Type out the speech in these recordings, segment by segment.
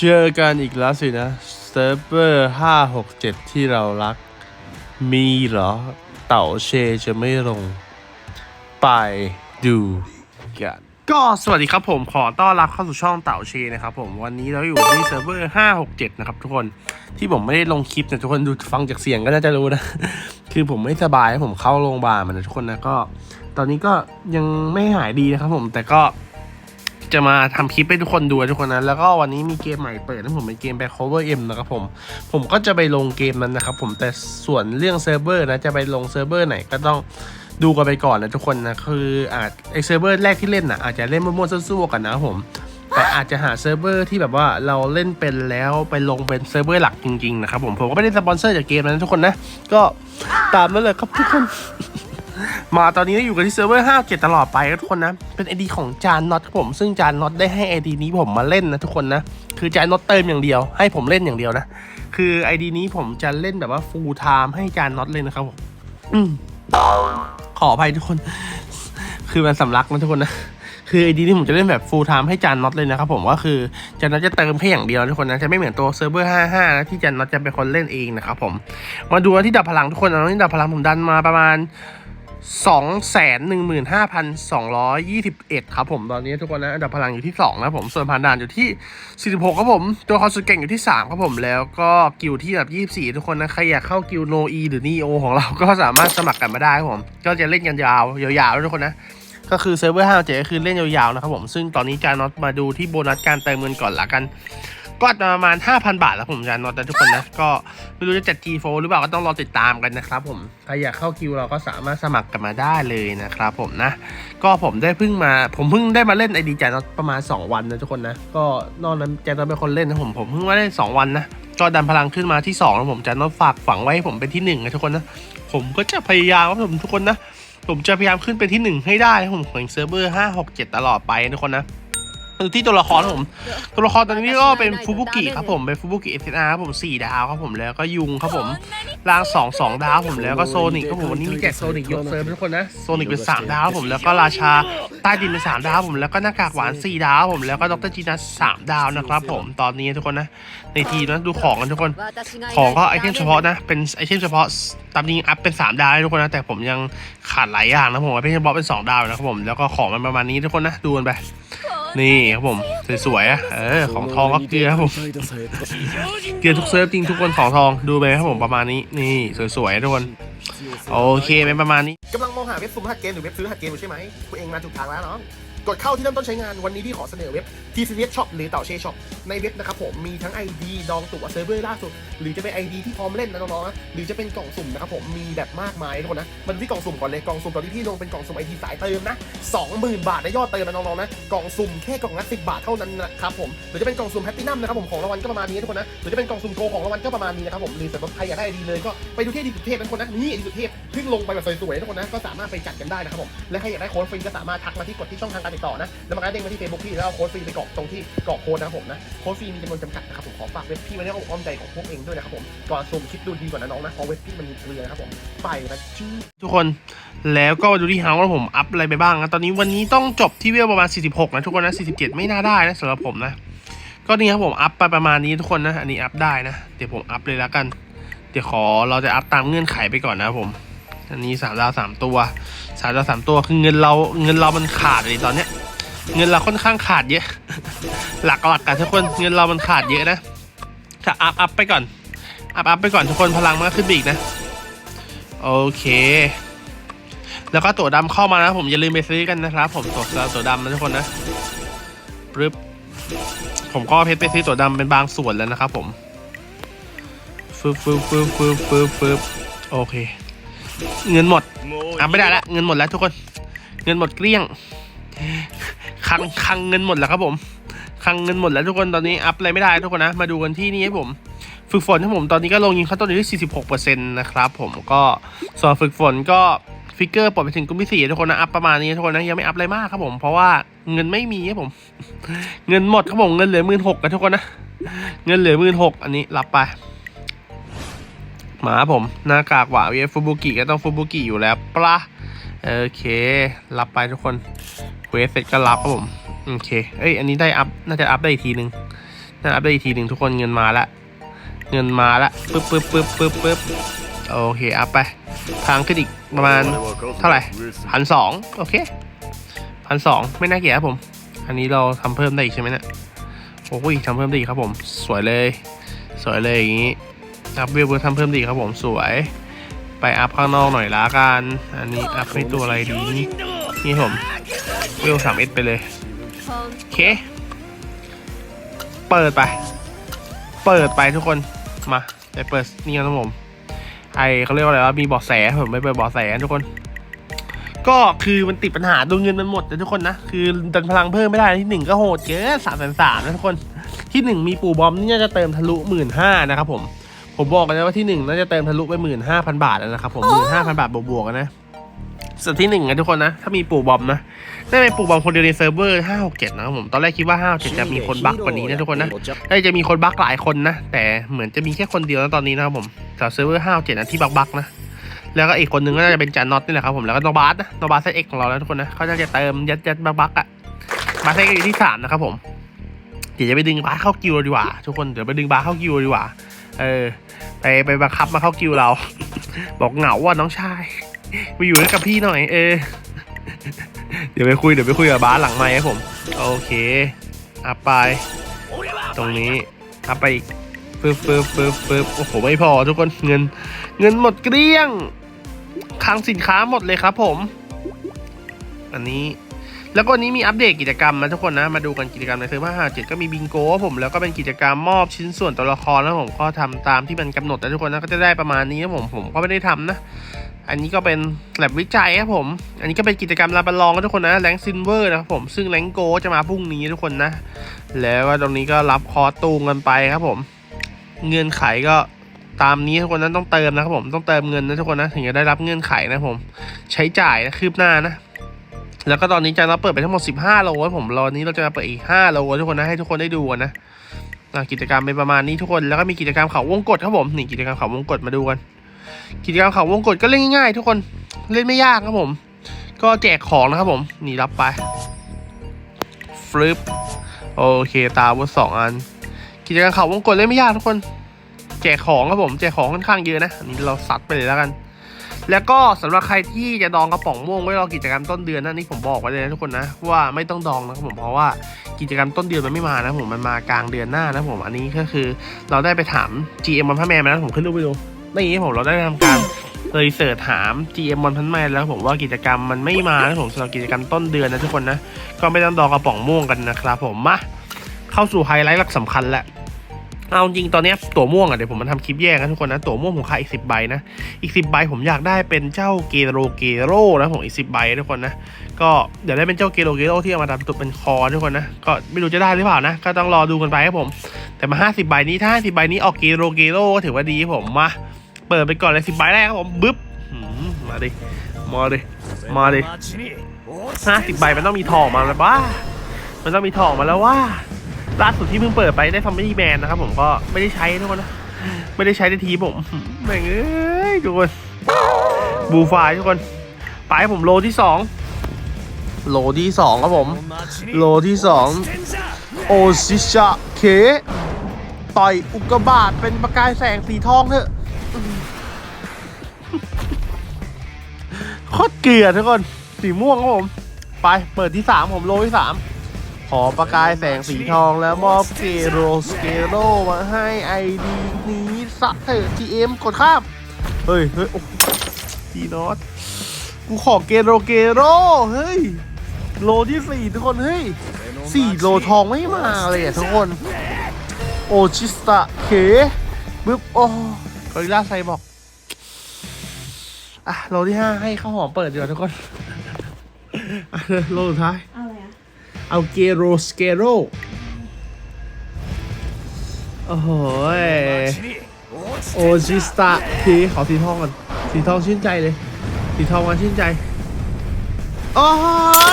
เจอกันอีกแล้วสินะเซิร์ฟเวอร์567ที่เรารัก มีเหรอ เต่าเชจะไม่ลง ไปดูกันก็สวัสดีครับผมขอต้อนรับเข้าสู่ช่องเต่าเชนะครับผมวันนี้เราอยู่ที่เซิร์ฟเวอร์567นะครับทุกคนที่ผมไม่ได้ลงคลิปนะทุกคนดูฟังจากเสียงก็น่าจะรู้นะ คือผมไม่สบายผมเข้าโรงพยาบาลมานะทุกคนนะก็ ตอนนี้ก็ยังไม่หายดีนะครับผมแต่ก็ จะมาทำคลิปให้ทุกคนดูทุกคนนะแล้วก็วันนี้มีเกมใหม่เปิดนะผมเป็นเกม Back Cover M นะครับผมผมก็จะไปลงเกมนั้นนะครับผมแต่ส่วนเรื่องเซิร์ฟเวอร์นะจะไปลงเซิร์ฟเวอร์ไหนก็ต้องดูกันไปก่อนนะทุกคนนะคืออาจไอเซิร์ฟเวอร์แรกที่เล่นอะอาจจะเล่นมั่วๆซั่วๆกันนะผมแต่อาจจะหาเซิร์ฟเวอร์ที่แบบว่าเราเล่นเป็นแล้วไปลงเป็นเซิร์ฟเวอร์หลักจริงๆนะครับผมผมก็ไม่ได้สปอนเซอร์จากเกมนั้นทุกคนนะก็ตามนั้นเลยครับทุกคน มาตอนนี้อยู่กันที่เซิร์ฟเวอร์57 ตลอดไปทุกคนนะ เป็นไอดีของจานน็อตครับผม ซึ่งจานน็อตได้ให้ไอดีนี้ผมมาเล่นนะทุกคนนะ คือจานน็อตเติมอย่างเดียว ให้ผมเล่นอย่างเดียวนะ คือไอดีนี้ผมจะเล่นแบบว่าฟูลไทม์ให้จานน็อตเลยนะครับผมขออภัยทุกคน คือมันสำลักนะทุกคนนะคือไอดีนี้ผมจะเล่นแบบฟูลไทม์ให้จานน็อตเลยนะครับผมว่าคือจานน็อตจะเติมแค่อย่างเดียวทุกคนนะจะไม่เหมือนตัวเซิร์ฟเวอร์55นะที่จานน็อตจะเป็นคนเล่นเองนะครับผมมาดูที่ดับพลังทุกคนนะที่ดับพลังผมดันมาประมาณ สองแสนหนึ่งหมื่นห้าพันสองร้อยยี่สิบเอ็ดครับผมตอนนี้ทุกคนนะอันดับพลังอยู่ที่สองนะผม ส่วนผ่านด่านอยู่ที่สี่สิบหกครับผม ตัวคอสุดเก่งอยู่ที่สามครับผมแล้วก็กิลที่อันดับยี่สิบสี่ทุกคนนะ ใครอยากเข้ากิลโนอีหรือนีโอของเราก็สามารถสมัครกันมาได้ครับผม ก็จะเล่นกันยาวยาวๆทุกคนนะ ก็คือเซิร์ฟเวอร์ห้าเจ็คือเล่นยาวๆนะครับผมซึ่งตอนนี้จานน็อตมาดูที่โบนัสการเติมเงินก่อนละกัน ก็จะประมาณ 5,000 บาทแล้วผมจานอตแต่ทุกคนนะ ก็ไม่รู้จะจัด G4 หรือเปล่าก็ต้องรอติดตามกันนะครับผม ใครอยากเข้าคิวเราก็สามารถสมัครกันมาได้เลยนะครับผมนะ ก็ผมได้เพิ่งมา ผมเพิ่งได้มาเล่นไอดีจนประมาณ 2 วันนะทุกคนนะ ก็นอกนั้นจนเป็นคนเล่นนะผม ผมเพิ่งมาเล่น2วันนะ ก็ดันพลังขึ้นมาที่2แล้วผมจานอตฝากฝังไว้ให้ผมเป็นที่1นะทุกคนนะ ผมก็จะพยายามครับผมทุกคนนะ ผมจะพยายามขึ้นเป็นที่หนึ่งให้ได้ผมแของเซิร์ฟเวอร์ห้าหกเจ็ดตลอดไปนะทุกคนนะ มาดูที่ตัวละครผม ตัวละครตอนนี้ก็เป็นฟูบุกิครับผมเป็นฟูบุกิเอสอาร์ครับผมสี่ดาวครับผมแล้วก็ยุงครับผมร่างสองสองดาวผมแล้วก็โซนิกครับผมวันนี้มีแจกโซนิกยกเซิร์ฟทุกคนนะโซนิกเป็นสามดาวครับผมแล้วก็ราชาใต้ดินเป็นสามดาวผมแล้วก็หน้ากากหวานสี่ดาวผมแล้วก็ดรจีนัสสามดาวนะครับผมตอนนี้ทุกคนนะในทีมนะดูของกันทุกคน ของก็ไอเทมเฉพาะนะเป็นไอเทมเฉพาะตามจริงอัพเป็น3ดาวทุกคนนะแต่ผมยังขาดหลายอย่างนะผมไอเทมเฉพาะเป็น2ดาวนะครับผมแล้วก็ของมันประมาณนี้ทุกคนนะดูกันไป นี่ครับผมสวยๆอะเออของทองก็เกลือครับผมเกลือทุกเซิร์ฟจริงทุกคนของทองดูไปครับผมประมาณนี้นี่สวยๆทุกคนโอเคเป็นประมาณนี้กำลังมองหาเว็บซุ่มหัสเกมหรือเว็บซื้อหัสเกมอยู่ใช่ไหมคุณเองมาถูกทางแล้วเนาะ กดเข้าที่เริ่มต้นใช้งานวันนี้พี่ขอเสนอเว็บ t c s Shop หรือเต่าเช Shop ในเว็บนะครับผมมีทั้ง ID ดองตั๋วเซิร์ฟเวอร์ล่าสุด หรือจะเป็น ID ที่พร้อมเล่นนะน้องๆนะหรือจะเป็นกล่องสุ่มนะครับผมมีแบบมากมายทุกคนนะมันดูที่กล่องสุ่มก่อนเลยกล่องสุ่มตอนนี้พี่ลงเป็นกล่องสุ่ม ID สายเติมนะ20,000 บาทในยอดเติมนะน้องๆนะกล่องสุ่มแค่กล่องละ10บาทเท่านั้นนะครับผมหรือจะเป็นกล่องสุ่มแพตตินัมนะครับผมของรางวัลก็ประมาณนี้ทุกคนนะหรือจะเป็นกล่องสุ่มโกของรางวัลก็ประมาณนี้นะครับผมหรือสำหรับใครอยากได้ ID เลยก็ไปดูที่ ID สุดเทพนะทุกคนนะนี่ ID สุดเทพเพิ่งลงไปแบบสวยๆทุกคนนะก็สามารถไปจัดกันได้นะครับผมและใครอยากได้โค้ดฟรีก็สามารถทักมาที่กดที่ช่องทางการติดต่อนะแล้วมันก็เด้งมาที่ Facebook พี่แล้วเอาโค้ดฟรีไปกรอกตรงที่กรอกโค้ดนะครับผมนะโค้ดฟรีมีจำนวนจำกัดนะครับผมขอฝากเว็บพี่ไว้ในอ้อมใจของพวกเองด้วยนะครับผมก่อนสุ่มคิดดูดีกว่านะน้องนะเพราะเว็บพี่มันมีเกลือนะครับผมไปนะชื่อทุกคนแล้วก็ดูที่เฮาส์ว่าผมอัพอะไรไปบ้างนะตอนนี้วันนี้ต้องจบที่เวลประมาณ 46 นะทุกคนนะ 47 ไม่น่าได้นะสำหรับผมนะ ก็นี่ครับผมอัพไปประมาณนี้ทุกคนนะ อันนี้อัพได้นะ เดี๋ยวผมอัพเลยแล้วกัน เดี๋ยวขอเราจะอัพตามเงื่อนไขไปก่อนนะผม อันนี้สามดาวสามตัวสามดาวสามตัวคือเงินเราเงินเรามันขาดเลยตอนเนี้ย เงินเราค่อนข้างขาดเยอะ หลักหลักกันทุกคนเงินเรามันขาดเยอะนะถ้าอัพอัพไปก่อนอัพอัพไปก่อนทุกคนพลังมันก็ขึ้นไปอีกนะ โอเค แล้วก็ตัวดำเข้ามานะ ผมอย่าลืมไปซื้อกันนะครับผมตัวตัวดำนะทุกคนนะปึ๊บผมก็เอาเพชรไปซื้อตัวดำเป็นบางส่วนแล้วนะครับผมฟึบฟึบฟึบฟึบฟึบฟึบโอเค เงินหมดอะไม่ได้ละเงินหมดแล้วทุกคน เงินหมดเกลี้ยงคังคังเงินหมดแล้วครับผมคังเงินหมดแล้วทุกคนตอนนี้อัพอะไรไม่ได้ทุกคนนะ มาดูกันที่นี่ให้ผม ฝึกฝนที่ผมตอนนี้ก็ลงยิงเข้าต้นอยู่ที่46%นะครับผมก็ส่วนฝึกฝนก็ฟิกเกอร์ปลดไปถึงกลุ่มที่สี่ทุกคนนะอัพประมาณนี้ทุกคนนะยังไม่อัพอะไรมากครับผมเพราะว่าเงินไม่มีครับผม เงินหมดครับผมเงินเหลือหมื่นหกกันทุกคนนะ เงินเหลือหมื่นหกอันนี้รับไป มาผมหน้ากากหวาเวฟฟูบุกิก็ต้องฟูบุกิอยู่แล้วปะโอเค รับไปทุกคนเควสเสร็จก็รับครับผมโอเคเอ้ยอันนี้ได้อัพน่าจะอัพได้อีกทีหนึ่งนั่นอัปเดตอีกทีหนึ่งทุกคนเงินมาละเงินมาละปึ๊บปึ๊บปึ๊บปึ๊บปึ๊บโอเคอัพไปทางขึ้นอีกประมาณเท่าไหร่พันสองโอเคพันสองไม่น่าเกลียดครับผม อันนี้เราทำเพิ่มได้อีกใช่ไหมเนี่ยโอ้ยทำเพิ่มได้อีกครับผม สวยเลย สวยเลยอย่างนี้ อัพเวลเบอร์ทำเพิ่มด้อีกครับผมสวย ไปอัพข้างนอกหน่อยละกัน อันนี้อัพให้ตัวอะไรดี นี่ผมเวลสามเอสไปเลยโอเค เปิดไป เปิดไปทุกคนมาไปเปิดนี่กันครับผมไอเขาเรียกว่าอะไรว่ามีบาะแสผมไม่เปิดบาะแสทุกคน ก็คือมันติดปัญหาตัวเงินมันหมดนะทุกคนนะคือดันพลังเพิ่มไม่ได้ที่หนึ่งก็โหดเกินสามแสนสามนะทุกคนที่หนึ่งมีปู่บอมนี่จะเติมทะลุหมื่นห้านะครับผม ผมบอกกันนะว่าที่หนึ่งน่าจะเติมทะลุไปหมื่นห้าพันบาทแล้วนะครับผมหมื่นห้าพันบาทบวกๆกันนะส่วนที่หนึ่งนะทุกคนนะ ถ้ามีปู่บอมนะได้เป็นปู่บอมคนเดียวในเซิร์ฟเวอร์ห้าหกเจ็ดนะครับผมตอนแรกคิดว่าห้าเจ็ดจะมีคนบั๊กกว่านี้นะทุกคนนะได้จะมีคนบั๊กหลายคนนะ แต่เหมือนจะมีแค่คนเดียวนะตอนนี้นะครับผมจากเซิร์ฟเวอร์ห้าเจ็ดนะที่บั๊กบั๊กนะแล้วก็อีกคนนึงก็น่าจะเป็นจานน็อตนี่แหละครับผมแล้วก็น้องบาสนะน้องบาสเซตเอ็กของเราแล้วทุกคนนะเขาจะเติมยัดยัดบั๊กบั๊กอะบาสเซตอยู่ที่สามนะครับผมเดี๋ยวจะไปดึงบาสเข้ากิวดีกว่า ทุกคนเดี๋ยวไปดึงบาสเข้ากิวดีกว่า เออ ไปไปบังคับมาเข้ากิวเรา บอกเหงาว่ะน้องชายมาอยู่ด้วยกับพี่หน่อย เออ เดี๋ยวไปคุยเดี๋ยวไปคุยกับบาสหลังไมค์ครับผม โอเคอัพไป ตรงนี้อัพไปอีกปึ๊บปึ๊บปึ๊บปึ๊บโอ้โหไม่พอทุกคนเงิน เงินหมดเกลี้ยงคลังสินค้าหมดเลยครับผม อันนี้ แล้วก็วันนี้มีอัปเดตกิจกรรมนะทุกคนนะ มาดูกันกิจกรรมในเซิร์ฟห้าเจ็ดก็มีบิงโกผมแล้วก็เป็นกิจกรรมมอบชิ้นส่วนตัวละครนะผมก็ทำตามที่มันกำหนดนะทุกคนนะก็จะได้ประมาณนี้นะผมผมก็ไม่ได้ทำนะ อันนี้ก็เป็นแลบวิจัยครับผม อันนี้ก็เป็นกิจกรรมลาบาลองนะทุกคนนะแรงซินเวอร์นะครับผมซึ่งแรงโกจะมาพรุ่งนี้ทุกคนนะ แล้วก็ตรงนี้ก็รับคอตูงกันไปครับผม เงื่อนไขก็ตามนี้ทุกคนนั้นต้องเติมนะครับผมต้องเติมเงินนะทุกคนนะถึงจะได้รับเงื่อนไขนะผม ใช้จ่ายนะคืบหน้านะ แล้วก็ตอนนี้จะเราเปิดไปทั้งหมด 15 โลผม รอนี้เราจะมาเปิดอีก 5 โลทุกคนนะให้ทุกคนได้ดูนะกิจกรรมเป็นประมาณนี้ทุกคน แล้วก็มีกิจกรรมเขาวงกดครับผมนี่กิจกรรมเขาวงกดมาดูกัน กิจกรรมเขาวงกดก็เล่นง่ายๆทุกคนเล่นไม่ยากครับผม ก็แจกของนะครับผมนี่รับไปฟลิปโอเคตาวุธสองอัน กิจกรรมเขาวงกดเล่นไม่ยากทุกคน แจกของครับผมแจกของค่อนข้างเยอะนะอันนี้เราซัดไปเลยแล้วกัน แล้วก็สำหรับใครที่จะดองกระป๋องม่วงไว้รอกิจกรรมต้นเดือนนะนี่ผมบอกไว้เลยนะทุกคนนะว่าไม่ต้องดองนะครับผมเพราะว่ากิจกรรมต้นเดือนมันไม่มานะผมมันมากลางเดือนหน้านะผมอันนี้ก็คือ เราได้ไปถาม GM มันพระแมนมาแล้วผมขึ้นรูปไปดูนี่ผมเราได้ทำการเลยเสิร์ชถาม GM มันพันแมนแล้วผมว่ากิจกรรมมันไม่มานะผมสำหรับกิจกรรมต้นเดือนนะทุกคนนะก็ไม่ต้องดองกระป๋องม่วงกันนะครับผมมาเข้าสู่ไฮไลท์หลักสำคัญแหละ เอาจริงตอนนี้ตัวม่วงอะเดี๋ยวผมมาทำคลิปแยกนะทุกคนนะ ตัวม่วงผมขายอีกสิบใบนะ อีกสิบใบผมอยากได้เป็นเจ้าเกโรเกโรนะผมอีกสิบใบทุกคนนะ ก็เดี๋ยวได้เป็นเจ้าเกโรเกโรที่เอามาทำตัวเป็นคอทุกคนนะ ก็ไม่รู้จะได้หรือเปล่านะ ก็ต้องรอดูกันไปครับผม แต่มาห้าสิบใบนี้ถ้าห้าสิบใบนี้ออกเกโรเกโรก็ถือว่าดีผมมาเปิดไปก่อนเลยสิบใบแรกครับผมบึ๊บมาดิ มาดิ มาดิห้าสิบใบมันต้องมีทองมาแล้วว่ามันต้องมีทองมาแล้วว่า ล่าสุดที่เพิ่งเปิดไปได้ทำไม่ดีแมนนะครับผมก็ไม่ได้ใช้ทุกคนนะไม่ได้ใช้ในทีผมแม่งเอ้ยทุกคนบูไฟทุกคนไปให้ผมโลที่สองโลที่สองครับผม โลที่สองโอชิชะเค ต่อยอุกกาบาตเป็นประกายแสงสีทองเถอะโคตรเกลือทุกคนสีม่วงครับผม ไปเปิดที่สามผมโลที่สาม ขอประกายแสงสีทองแล้วมอบเกโรสเกโรมาให้ไอดีนี้สักเถอะ GM กดข้ามเฮ้ยเฮ้ยโอ้ทีนอตกูขอเกโรเกโรเฮ้ย โลที่สี่ทุกคน เฮ้ยสี่โลทองไม่มาเลยอะทุกคน โอชิสตะเคปึ๊บโอ้กอริล่าไซบอกอะโลที่ห้าให้ข้าวหอมเปิดดีกว่าทุกคนโลสุดท้าย เอาเกโรสเกโรโอ้โหโอชิสตะทีขอสีทองก่อนสีทองชื่นใจเลย สีทองมาชื่นใจ โอ้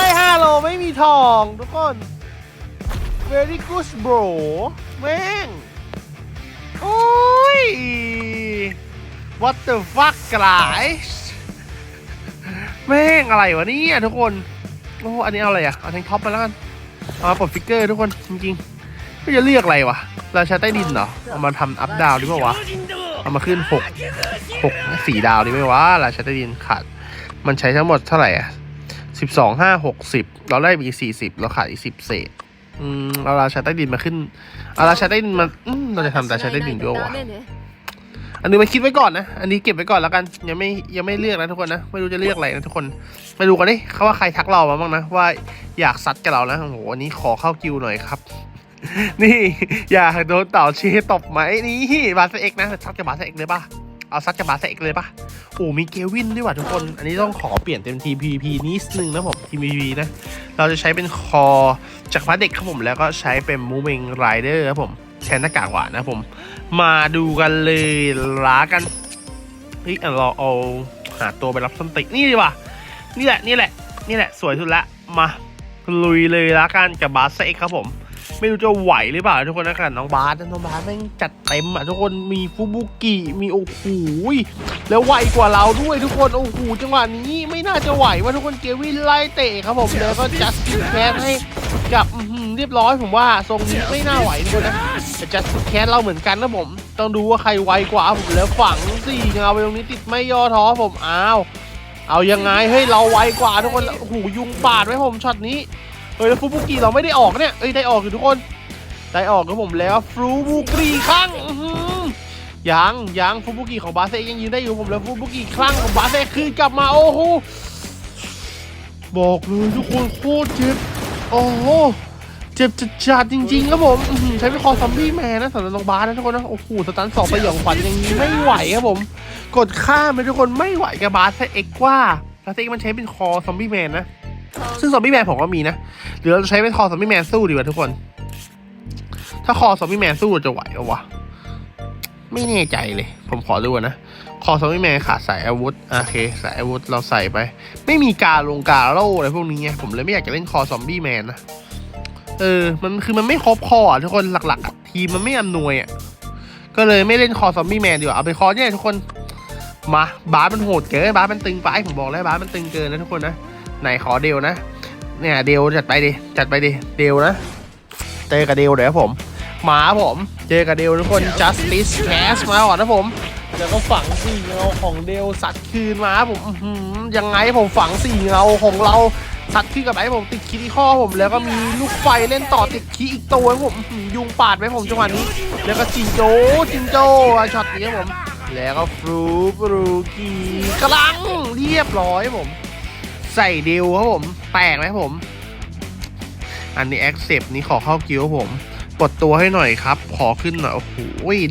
ยฮัลโหลไม่มีทองทุกคน very good bro แม่ง โอ้ย what the fuck guys แม่งอะไรวะเนี่ยทุกคน โอ้ อันนี้เอาอะไรอะเอาแทงท็อปมาแล้วกัน เอามาปลดฟิกเกอร์ทุกคนจริงๆไม่จะเลือกอะไรวะ ราชาใต้ดินเหรอ เอามาทำอัพดาวดีป่าวะ เอามาขึ้นหกหกสี่ดาวดีไหมวะ ราชาใต้ดินขาด มันใช้ทั้งหมดเท่าไหร่อะสิบสองห้าหกสิบเราได้อีกสี่สิบเราขาดอีกสิบเศษอืมเอาราชาใต้ดินมาขึ้นเอาราชาใต้ดินมาอืมเราจะทำราชาใต้ดินด้วยวะ อันนี้มาคิดไว้ก่อนนะ อันนี้เก็บไว้ก่อนแล้วกัน ยังไม่ยังไม่เลือกนะทุกคนนะ ไม่รู้จะเลือกอะไรนะทุกคน มาดูกันดิเขาว่าใครทักเรามาบ้างนะว่าอยากซัดกับเรานะ โอ้โหวันนี้ขอเข้ากิวหน่อยครับ นี่อยากโดนเต่าเชตบไหมนี่บาสเอ็กนะซัดกับบาสเอ็กเลยป่ะ เอาซัดกับบาสเอ็กเลยป่ะ โอ้มีเกวินด้วยว่ะทุกคน อันนี้ต้องขอเปลี่ยนเต็มที PVP นิดนึงนะผมที PVP นะ เราจะใช้เป็นคอจากพร์ทเด็กครับผม แล้วก็ใช้เป็นมูเมงไรเดอร์ครับผม แชนหน้ากากหวานนะผม มาดูกันเลยล้ากันเฮ้ยเราเอาหาตัวไปรับส้นติกนี่ดีกว่านี่แหละนี่แหละ นี่แหละสวยสุดละมาลุยเลยละกันกับบาสเซ็กครับผม ไม่รู้จะไหวหรือเปล่าทุกคนนะกันน้องบาสน้องบาสแม่งจัดเต็มอะทุกคนมีฟูบุกิมีโอ้โหแล้วไวกว่าเราด้วยทุกคนโอ้โหจังหวะนี้ไม่น่าจะไหวว่าทุกคนเกวินไล่เตะครับผมแล้วก็จัสติแคสให้กับเรียบร้อยผมว่าทรงนี้ไม่น่าไหวทุกคนนะแต่จัสติแคสเราเหมือนกันนะผม ต้องดูว่าใครไวกว่าผมแล้วฝังสี่เงาไปตรงนี้ติดไม่ย่อท้อผมอ้าวเอายังไงเฮ้ยเราไวกว่าทุกคนโอ้โหยุงปาดไว้ผมช็อตนี้ เฮ้ยแล้วฟูบุกิเราไม่ได้ออกเนี่ยเอ้ยได้ออกอยู่ทุกคน ได้ออกครับผมแล้วฟูบุกิครั้งยังยังฟูบุกิของบาเซ่ยังยืนได้อยู่ผมแล้วฟูบุกิครั้งของบาเซ่คืนกลับมาโอ้โหบอกเลยทุกคนโคตรเจ็บโอ้โหเจ็บจัดจัดจริงๆครับผมใช้เป็นคอซอมบี้แมนนะสำหรับน้องบาสนะทุกคนนะโอ้โหสตันสองไปหย่องขวัญอย่างนี้ไม่ไหวครับผม กดข้ามไปทุกคนไม่ไหวกับบาสเอ็กว่าบาสเอ็กมันใช้เป็นคอซอมบี้แมนนะ ซึ่งซอมบี้แมนผมก็มีนะหรือเราจะใช้เป็นคอซอมบี้แมนสู้ดีกว่าทุกคน ถ้าคอซอมบี้แมนสู้จะไหวเหรอวะไม่แน่ใจเลย ผมขอดูนะ คอซอมบี้แมนขาดสายอาวุธโอเคสายอาวุธเราใส่ไป ไม่มีการลงกาโร่อะไรพวกนี้ไงผมเลยไม่อยากจะเล่นคอซอมบี้แมนนะเออ มันคือมันไม่ครบคออะทุกคนหลักๆ ทีมมันไม่อำนวยอะก็เลยไม่เล่นคอซอมบี้แมนดีกว่าเอาไปคอเนี่ยทุกคนมาบาสมันโหดเกินบาสมันตึงไปผมบอกแล้วบาสมันตึงเกินนะทุกคนนะ ไหนขอเดวนะ เนี่ยเดวจัดไปดิ จัดไปดิ เดวนะ เจอกับเดวเดี๋ยวผม หมาผม เจอกับเดวทุกคน justice cast มาก่อนนะผมแล้วก็ฝังสี่เงาของเดวสัตว์คืนมาผมยังไงผมฝังสี่เงาของเราสัตว์ขึ้นกับไอ้ผมติดคีที่ข้อผม แล้วก็มีลูกไฟเล่นต่อติดคีอีกตัวผมยุงปาดไว้ผมจังหวะนี้ แล้วก็จิงโจ้จิงโจ้ช็อตนี้ผม แล้วก็ฟรูฟรูกีกำลังเรียบร้อยผม ใส่เดวครับผมแปลกไหมผม อันนี้แอคเซปนี้ขอเข้ากิวครับผมปลดตัวให้หน่อยครับ ขอขึ้นหน่อยโอ้โห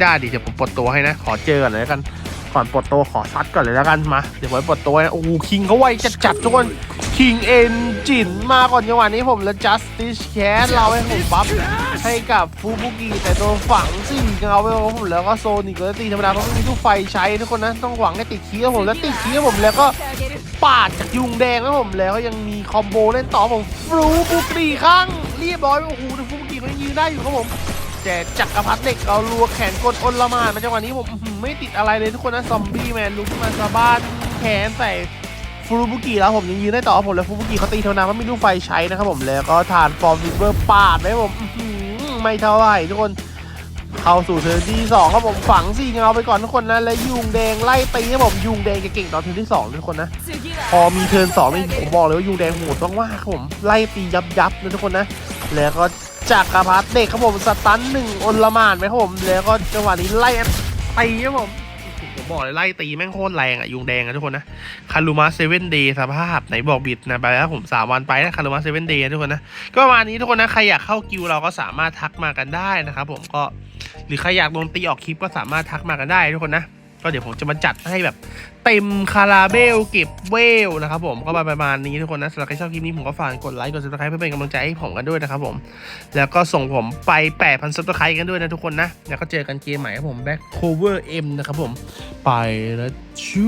ได้ดิเดี๋ยวผมปลดตัวให้นะ ขอเจอก่อนเลยกัน ก่อนปลดตัวขอซัดก่อนเลยแล้วกันมา เดี๋ยวผมไปลดตัวนะโอ้คิงเขาไวจัดจัดทุกคนคิงเอนจินมาก่อนจังหวะนี้ผมแล้ว justice cat เราให้ผมบัฟให้กับฟูบุกิแต่โดนฝังสี่เงาไปของผมแล้วก็โซนิกก็ตีธรรมดาเพราะไม่มีทุกไฟใช้ทุกคนนะต้องหวังให้ติดคีย์ผมแล้วติดคีย์ผมแล้วก็ปาดจากยุงแดงแล้วผมแล้วก็ยังมีคอมโบเล่นต่อผมฟูบุกีข้างเรียบร้อยโอ้โหฟูบุกีเขายังยืนได้อยู่ครับผม แต่จักรพรรดิเด็กเราลัวแขนกดอนละมานมาจังหวะนี้ผมไม่ติดอะไรเลยทุกคนนะซอมบี้แมนลุกขึ้นมาสะบ้านแขนใส่ฟรูบุกิแล้วผมยังยืนได้ต่อผมแล้วฟรูบุกิเขาตีเท่านั้นว่าไม่รู้ไฟใช้นะครับผมแล้วก็ทานฟอร์มวิเวอร์ปาดไว้ผมไม่เท่าไหร่ทุกคนเข้าสู่เทิร์นที่สองครับผมฝังสี่เงาไปก่อนทุกคนนะและยุงแดงไล่ตีครับผมยุงแดงจะเก่งตอนเทิร์นที่สองทุกคนนะพอมีเทิร์นสองนี่ผมบอกเลยว่ายุงแดงโหดมากๆครับผมไล่ตียับยับนะทุกคนนะแล้วก็ จักกระพรรดิเด็กครับผมสตันหนึ่งอนละมานไหมครับผมแล้วก็จังหวะนี้ไล่ตีครับผมผมบอกเลยไล่ตีแม่งโคตรแรงอะยุงแดงอะทุกคนนะคารุมาเซเว่นเดย์สภาพไหนบอกบิดนะไปแล้วผมสามวันไปนะคารุมาเซเว่นเดย์ทุกคนนะก็ประมาณนี้ทุกคนนะใครอยากเข้ากิวเราก็สามารถทักมากันได้นะครับผมก็หรือใครอยากโดนตีออกคลิปก็สามารถทักมากันได้ทุกคนนะ ก็เดี๋ยวผมจะมาจัดให้แบบเต็มคาราเบลเก็บเวลนะครับผมก็ประมาณนี้ทุกคนนะสำหรับใครชอบคลิปนี้ผมก็ฝากกดไลค์กดซับสไครป์เพื่อเป็นกำลังใจให้ผมกันด้วยนะครับผม แล้วก็ส่งผมไป8,000ซับสไครต์กันด้วยนะทุกคนนะ แล้วก็เจอกันเกมใหม่ครับผม Back Cover M นะครับผม ไปแล้วชู